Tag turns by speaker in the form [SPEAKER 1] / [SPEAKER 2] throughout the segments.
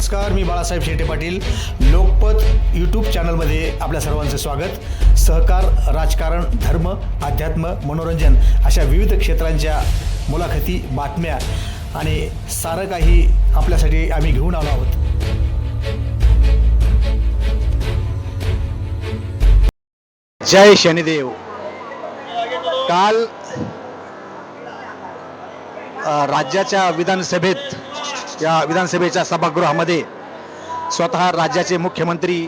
[SPEAKER 1] नमस्कार मी बाळासाहेब शेटे पाटील. लोकपत यूट्यूब चॅनलमध्ये आपल्या सर्वांचं स्वागत. सहकार राजकारण धर्म अध्यात्म मनोरंजन अशा विविध क्षेत्रांच्या मुलाखती बातम्या आणि सारं काही आपल्यासाठी आम्ही घेऊन आलो आहोत. जय शनिदेव. काल राज्याच्या विधानसभेत या विधानसभेच्या सभागृहामध्ये स्वतः राज्याचे मुख्यमंत्री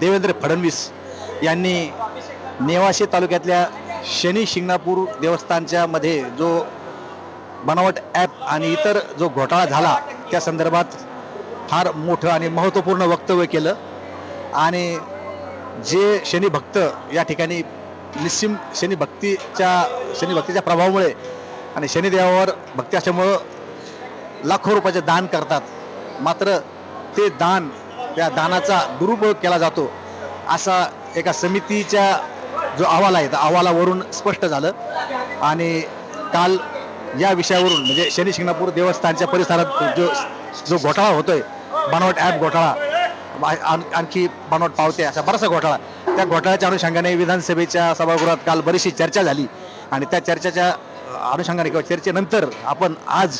[SPEAKER 1] देवेंद्र फडणवीस यांनी नेवाशे तालुक्यातल्या शनी शिंगणापूर देवस्थानच्या मध्ये जो बनावट ॲप आणि इतर जो घोटाळा झाला त्या संदर्भात फार मोठं आणि महत्त्वपूर्ण वक्तव्य केलं. आणि जे शनी भक्त या ठिकाणी निस्सिम शनी भक्तीच्या शनी भक्तीच्या प्रभावामुळे आणि शनिदेवावर भक्ती असल्यामुळं लाखो रुपयाचे दान करतात. मात्र ते दान त्या दानाचा दुरुपयोग केला जातो. असा एका समितीच्या जो अहवाल आहे त्या अहवालावरून स्पष्ट झालं. आणि काल या विषयावरून म्हणजे शनी शिंगणापूर देवस्थानच्या परिसरात जो जो घोटाळा होतोय बनावट ॲप घोटाळा आण- आणखी बनावट पावते असा बराचसा घोटाळा. त्या घोटाळ्याच्या अनुषंगाने विधानसभेच्या सभागृहात काल बरीचशी चर्चा झाली. आणि त्या चर्चेच्या अनुषंगाने किंवा चर्चेनंतर आपण आज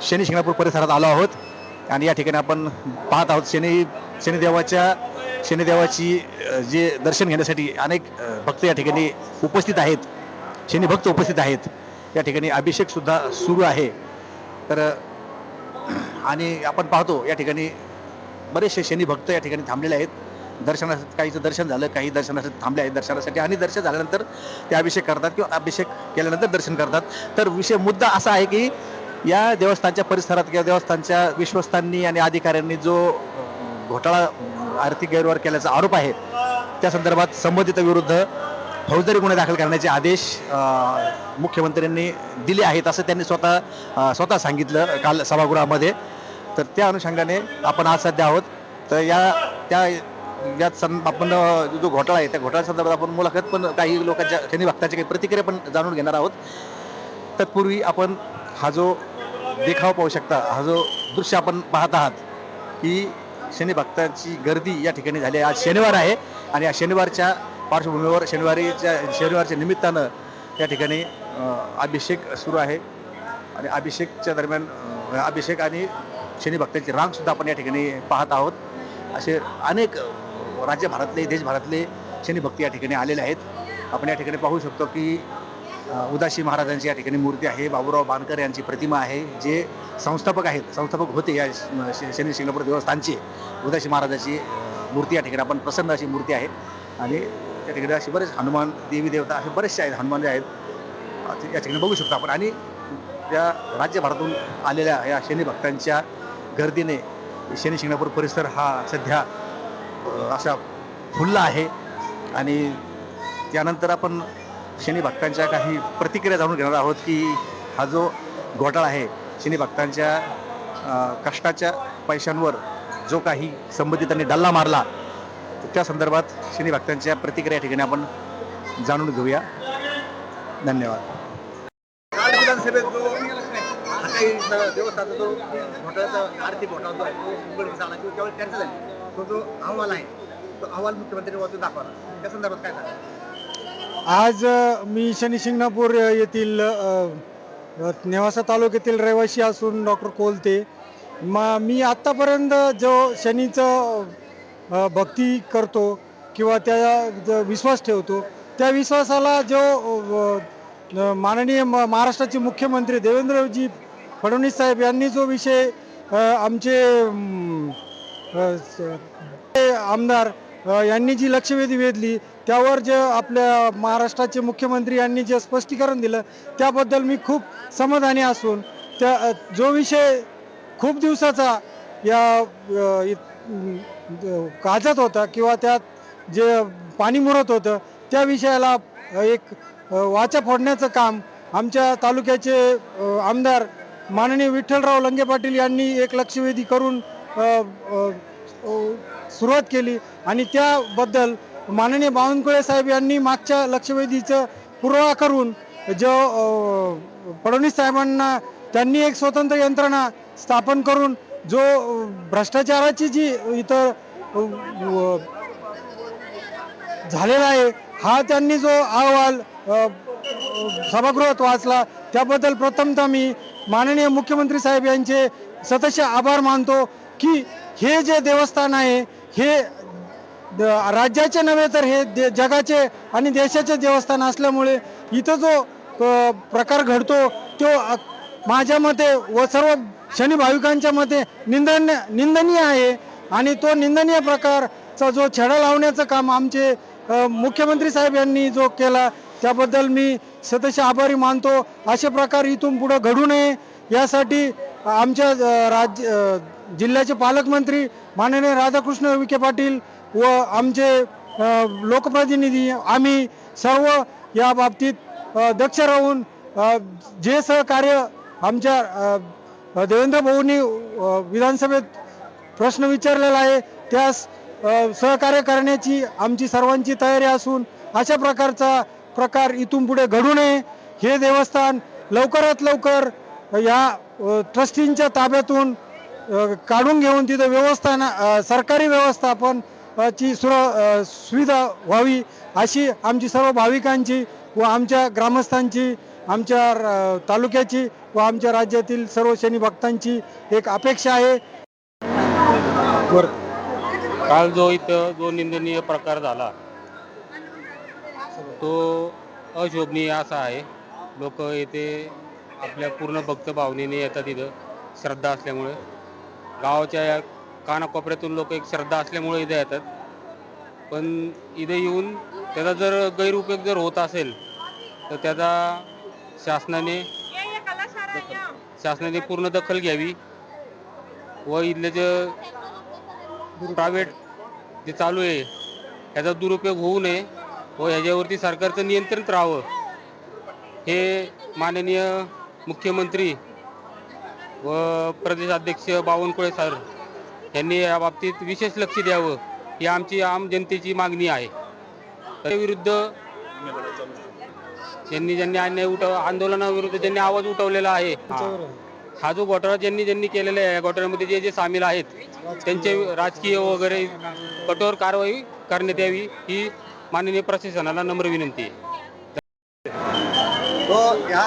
[SPEAKER 1] शनी शिंगणापूर परिसरात आलो आहोत. आणि या ठिकाणी आपण पाहत आहोत शनी शनिदेवाच्या शनिदेवाची जे दर्शन घेण्यासाठी अनेक भक्त या ठिकाणी उपस्थित आहेत. शनी भक्त उपस्थित आहेत. या ठिकाणी अभिषेक सुद्धा सुरू आहे. तर आणि आपण पाहतो या ठिकाणी बरेचसे शनी भक्त या ठिकाणी थांबलेले आहेत. दर्शनासाठी काहीचं दर्शन झालं काही दर्शनासाठी थांबले आहेत दर्शनासाठी. आणि दर्शन झाल्यानंतर ते अभिषेक करतात किंवा अभिषेक केल्यानंतर दर्शन करतात. तर विषय मुद्दा असा आहे की या देवस्थानच्या परिसरात किंवा देवस्थानच्या विश्वस्तांनी आणि अधिकाऱ्यांनी जो घोटाळा आर्थिक गैरव्यवहार केल्याचा आरोप आहे त्या संदर्भात संबंधिताविरुद्ध फौजदारी गुन्हे दाखल करण्याचे आदेश मुख्यमंत्र्यांनी दिले आहेत असं त्यांनी स्वतः स्वतः सांगितलं काल सभागृहामध्ये. तर त्या अनुषंगाने आपण आज सध्या आहोत. तर या त्या यात सं आपण जो घोटाळा आहे त्या घोटाळ्या संदर्भात आपण मुलाखत पण काही लोकांच्या शनी भक्तांच्या काही प्रतिक्रिया पण जाणून घेणार आहोत. तत्पूर्वी आपण हा जो देखाव पाहू शकता हा जो दृश्य आपण पाहत आहात की शनी भक्तांची गर्दी या ठिकाणी झाली आहे. आज शनिवार आहे आणि या शनिवारच्या पार्श्वभूमीवर शनिवारीच्या शनिवारच्या निमित्तानं या ठिकाणी अभिषेक सुरू आहे. आणि अभिषेकच्या दरम्यान अभिषेक आणि शनी भक्तांची रांगसुद्धा आपण या ठिकाणी पाहत आहोत. असे अनेक राज्यभरातले देशभरातले शनी भक्ती या ठिकाणी आलेले आहेत. आपण या ठिकाणी पाहू शकतो की उदासी महाराजांची या ठिकाणी मूर्ती आहे. बाबूराव बानकर यांची प्रतिमा आहे जे संस्थापक आहेत. संस्थापक होते या श- शनी शिंगणापूर देवस्थानची उदासी महाराजाची मूर्ती या ठिकाणी आपण प्रसन्न अशी मूर्ती आहे. आणि त्या ठिकाणी असे बरेच हनुमान देवी देवता असे बरेचसे आहेत हनुमान जे आहेत या ठिकाणी बघू शकतो आपण. आणि त्या राज्यभरातून आलेल्या या शनी भक्तांच्या गर्दीने शनी शिंगणापूर परिसर हा सध्या असा फुलला आहे. आणि त्यानंतर आपण शनी भक्तांच्या काही प्रतिक्रिया जाणून घेणार आहोत की हा जो घोटाळा आहे शनी भक्तांच्या कष्टाच्या पैशांवर जो काही संबंधितांनी डल्ला मारला तर त्या संदर्भात शनी भक्तांच्या प्रतिक्रिया या ठिकाणी आपण जाणून घेऊया. धन्यवाद. विधानसभेत जो काही देवस्थानचा जो घोटाळ्याचा आर्थिक घोटाळा जो आहे तो उघडकीस आला किंवा त्यावेळी चर्चा झाली तो जो अहवाल आहे तो अहवाल मुख्यमंत्री वाचून दाखवला. त्या संदर्भात काय झालं
[SPEAKER 2] आज मी शनी शिंगणापूर येथील नेवासा तालुक्यातील रहिवासी असून डॉक्टर कोलते. मा मी आत्तापर्यंत जो शनीचं भक्ती करतो किंवा त्या विश्वास ठेवतो त्या विश्वासाला जो माननीय म- महाराष्ट्राचे मुख्यमंत्री देवेंद्रजी फडणवीस साहेब यांनी जो विषय आमचे ते आमदार यांनी जी लक्षवेधी वेधली त्यावर जे आपल्या महाराष्ट्राचे मुख्यमंत्री यांनी जे स्पष्टीकरण दिलं त्याबद्दल मी खूप समाधानी असून त्या जो विषय खूप दिवसाचा या काजत गाजत होता किंवा त्यात जे पाणी मुरत होतं त्या विषयाला एक वाचा फोडण्याचं काम आमच्या तालुक्याचे आमदार माननीय विठ्ठलराव लंगे पाटील यांनी एक लक्षवेधी करून सुरुवात केली आणि त्याबद्दल माननीय बावनकुळे साहेब यांनी मागच्या लक्षवेधीचं पुरावा करून जो फडणवीस साहेबांना त्यांनी एक स्वतंत्र यंत्रणा स्थापन करून जो भ्रष्टाचाराची जी इथं झालेला आहे हा त्यांनी जो अहवाल सभागृहात वाचला त्याबद्दल प्रथमतः मी माननीय मुख्यमंत्री साहेब यांचे सतश आभार मानतो की हे जे देवस्थान आहे हे द- राज्याचे नव्हे तर हे दे- जगाचे आणि देशाचे देवस्थान असल्यामुळे इथं जो प्रकार घडतो तो माझ्या मते व सर्व शनी भाविकांच्या मते निंदन निंदनीय आहे. आणि तो निंदनीय प्रकारचा जो छेडा लावण्याचं काम आमचे मुख्यमंत्री साहेब यांनी जो केला त्याबद्दल मी सतश आभारी मानतो. असे प्रकार इथून पुढं घडू नये. यासाठी आमच्या राज्य जिल्ह्याचे पालकमंत्री माननीय राधाकृष्ण विखे पाटील व आमचे लोकप्रतिनिधी आम्ही सर्व या बाबतीत दक्ष राहून जे सहकार्य आमच्या देवेंद्र भाऊंनी विधानसभेत प्रश्न विचारलेला आहे त्यास सहकार्य करण्याची आमची सर्वांची तयारी असून अशा प्रकारचा प्रकार इथून पुढे घडू नये. हे देवस्थान लवकरात लवकर या ट्रस्टींच्या ताब्यातून काढून घेऊन तिथं व्यवस्था सरकारी व्यवस्थापन ची सुर सुविधा व्हावी अशी आमची सर्व भाविकांची व आमच्या ग्रामस्थांची आमच्या तालुक्याची व आमच्या राज्यातील सर्व शनी भक्तांची एक अपेक्षा आहे.
[SPEAKER 3] काल जो इथं जो निंदनीय प्रकार झाला तो अशोभनीय असा आहे. लोक येथे आपल्या पूर्ण भक्त भावनेने येतात इथं श्रद्धा असल्यामुळे. गावाच्या या कानाकोपऱ्यातून लोक एक श्रद्धा असल्यामुळे इथे येतात. पण इथे येऊन त्याचा जर गैरउपयोग जर होत असेल तर त्याचा शासनाने शासनाने पूर्ण दखल घ्यावी व इथले जे प्रायव्हेट जे चालू आहे ह्याचा दुरुपयोग होऊ नये व ह्याच्यावरती सरकारचं नियंत्रण राहावं हे माननीय मुख्यमंत्री व प्रदेशाध्यक्ष बावनकुळे सर यांनी या बाबतीत विशेष लक्ष द्यावं ही आमची आम जनतेची मागणी आहे त्या विरुद्ध ज्यांनी ज्यांनी अन्याय उठव आंदोलनाविरुद्ध ज्यांनी आवाज उठवलेला आहे हा. जो घोटाळा ज्यांनी ज्यांनी केलेला आहे या घोटाळ्यामध्ये जे जे सामील आहेत त्यांचे राजकीय वगैरे कठोर कारवाई करण्यात यावी ही माननीय प्रशासनाला नम्र विनंती आहे
[SPEAKER 4] तो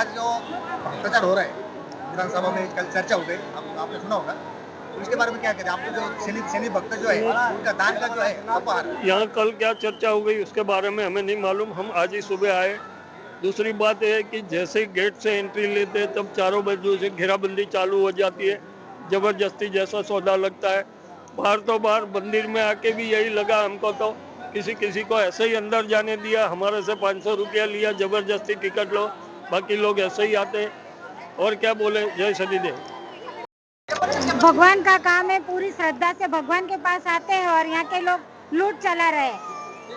[SPEAKER 4] जो भ्रष्टाचार हो रहा है। विधानसभा में कल चर्चा हो गई। आप, आपने सुना होगा। तो इसके बारे में क्या कहते हैं? आपको जो शनि शनि भक्त जो है उनका दान का जो है
[SPEAKER 5] यहाँ कल क्या चर्चा हो गई उसके बारे में हमें नहीं मालूम। हम आज ही सुबह आए। दूसरी बात यह है कि जैसे गेट से एंट्री लेते हैं तब चारों बाजू से घेराबंदी चालू हो जाती है। ज़बरदस्ती जैसा सौदा लगता है। बाहर तो बाहर मंदिर में आके भी यही लगा हमको तो। किसी किसी को ऐसे ही अंदर जाने दिया हमारे से पाँच सौ रुपया लिया ज़बरदस्ती टिकट लो। बाकी लोग ऐसे ही आते हैं। और क्या बोले? जय शनिदेव
[SPEAKER 6] भगवान का काम है पूरी श्रद्धा से भगवान के पास आते हैं और यहाँ के लोग लूट चला रहे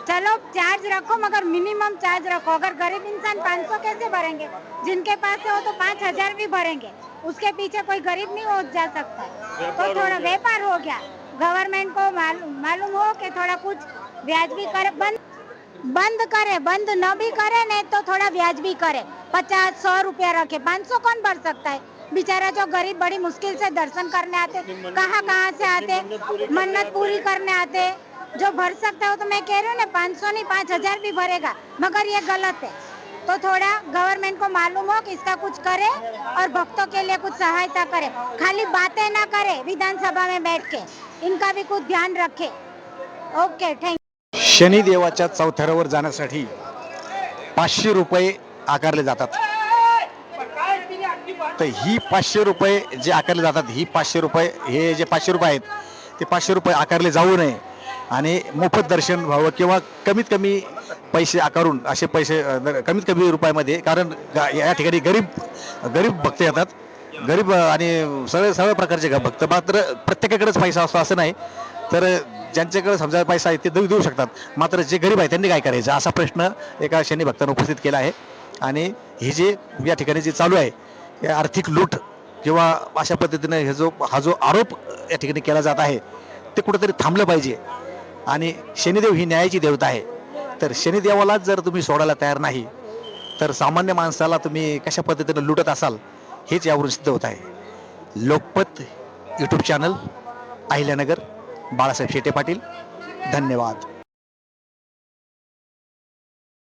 [SPEAKER 6] चलो चार्ज रखो मगर मिनिमम चार्ज रखो। अगर गरीब इंसान 500 कैसे भरेंगे? जिनके पास है वो तो पाँच हज़ार भी भरेंगे। उसके पीछे कोई गरीब नहीं हो जा सकता। तो थोड़ा व्यापार हो गया। गवर्नमेंट को मालूम मालूम हो कि थोड़ा कुछ ब्याज भी कर बंद बंद करे बंद न भी करे नहीं तो थोड़ा ब्याज भी करे। पचास सौ रुपया रखे पाँच सौ कौन भर सकता है? बेचारा जो गरीब बड़ी मुश्किल से दर्शन करने आते कहाँ कहाँ से आते? मन्नत पूरी करने आते जो भर सकता है तो मैं कह रही हूँ ना पाँच सौ नहीं पाँच हज़ार भी भरेगा मगर ये गलत है। तो थोड़ा गवर्नमेंट को मालूम हो कि इसका कुछ करे और भक्तों के लिए कुछ सहायता करे। खाली बातें ना करे विधानसभा में बैठ के इनका भी कुछ ध्यान रखे। ओके थैंक
[SPEAKER 1] शनिदेवाच्या चौथऱ्यावर जाण्यासाठी पाचशे रुपये आकारले जातात. तर ही पाचशे रुपये जे आकारले जातात ही पाचशे रुपये हे जे पाचशे रुपये आहेत ते पाचशे रुपये आकारले जाऊ नये. आणि मोफत दर्शन व्हावं किंवा कमीत कमी पैसे आकारून असे पैसे कमीत कमी रुपयामध्ये कारण या ठिकाणी गरीब गरीब भक्त येतात. गरीब आणि सगळे सगळ्या प्रकारचे ग- भक्त मात्र प्रत्येकाकडेच पैसा असतो असं नाही. तर ज्यांच्याकडे समजा पैसा आहे ते देऊ देऊ शकतात. मात्र जे गरीब आहे त्यांनी काय करायचं? असा प्रश्न एका शनी भक्तानं उपस्थित केला आहे. आणि हे जे या ठिकाणी जे चालू आहे हे आर्थिक लूट किंवा अशा पद्धतीनं हे जो हा जो आरोप या ठिकाणी केला जात आहे ते कुठेतरी थांबलं पाहिजे. आणि शनिदेव ही न्यायाची देवता आहे. तर शनिदेवाला जर तुम्ही सोडायला तयार नाही तर सामान्य माणसाला तुम्ही कशा पद्धतीनं लुटत असाल हेच यावरून सिद्ध होत आहे. Lokpat YouTube channel Ahilyanagar. Balasaheb Shete Patil. धन्यवाद.